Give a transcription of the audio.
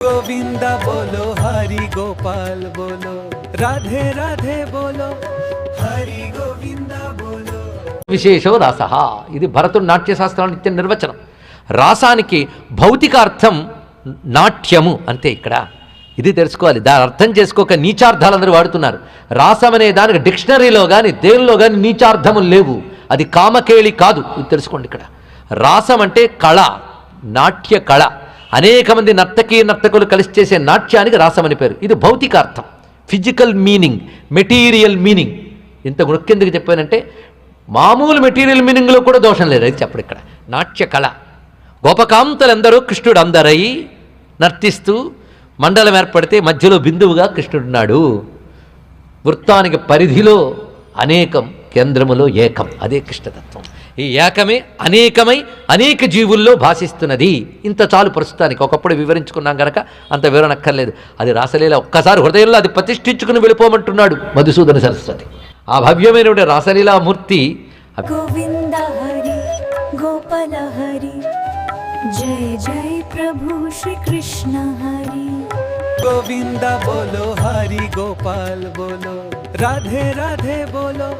गोविंदा बोलो हरि गोपाल बोलो राधे राधे बोलो हरि गोविंदा बोलो విశేషో రాస ఇది భరతుడు నాట్యశాస్త్రంలో ఇచ్చిన నిర్వచనం రాసానికి భౌతిక అర్థం నాట్యము అంతే ఇక్కడ ఇది తెలుసుకోవాలి దాని అర్థం చేసుకోక నీచార్థాలు అందరూ వాడుతున్నారు రాసం అనే దానికి డిక్షనరీలో కానీ దేనిలో కానీ నీచార్థములు లేవు అది కామకేళి కాదు ఇది తెలుసుకోండి ఇక్కడ రాసం అంటే కళ నాట్య కళ అనేక మంది నర్తకీ నర్తకులు కలిసి చేసే నాట్యానికి రాసమని పేరు. ఇది భౌతిక అర్థం ఫిజికల్ మీనింగ్ మెటీరియల్ మీనింగ్ ఇంత గుణక్కెందుకు చెప్పానంటే మామూలు మెటీరియల్ మీనింగ్లో కూడా దోషం లేదు. అది చెప్పడు ఇక్కడ. నాట్య కళ. గోపకాంతలందరూ కృష్ణుడు అందరై నర్తిస్తూ మండలం ఏర్పడితే మధ్యలో బిందువుగా కృష్ణుడున్నాడు. వృత్తానికి పరిధిలో అనేకం కేంద్రములో ఏకం. అదే కృష్ణతత్వం. ఈ ఏకమే అనేకమై అనేక జీవుల్లో భాషిస్తున్నది. ఇంత చాలు ప్రస్తుతానికి. ఒకప్పుడు వివరించుకున్నాం కనుక అంత వివరణ అక్కర్లేదు అది రాసలీల ఒక్కసారి హృదయంలో అది ప్రతిష్ఠించుకుని వెళ్ళిపోమంటున్నాడు మధుసూదన సరస్వతి. ఆ భవ్యమైనటువంటి రాసలీలామూర్తి గోవింద హరి జయ జయ ప్రభు శ్రీ కృష్ణ హరి. గోవింద బోలో హరి గోపాల్ బోలో రాధే రాధే బోలో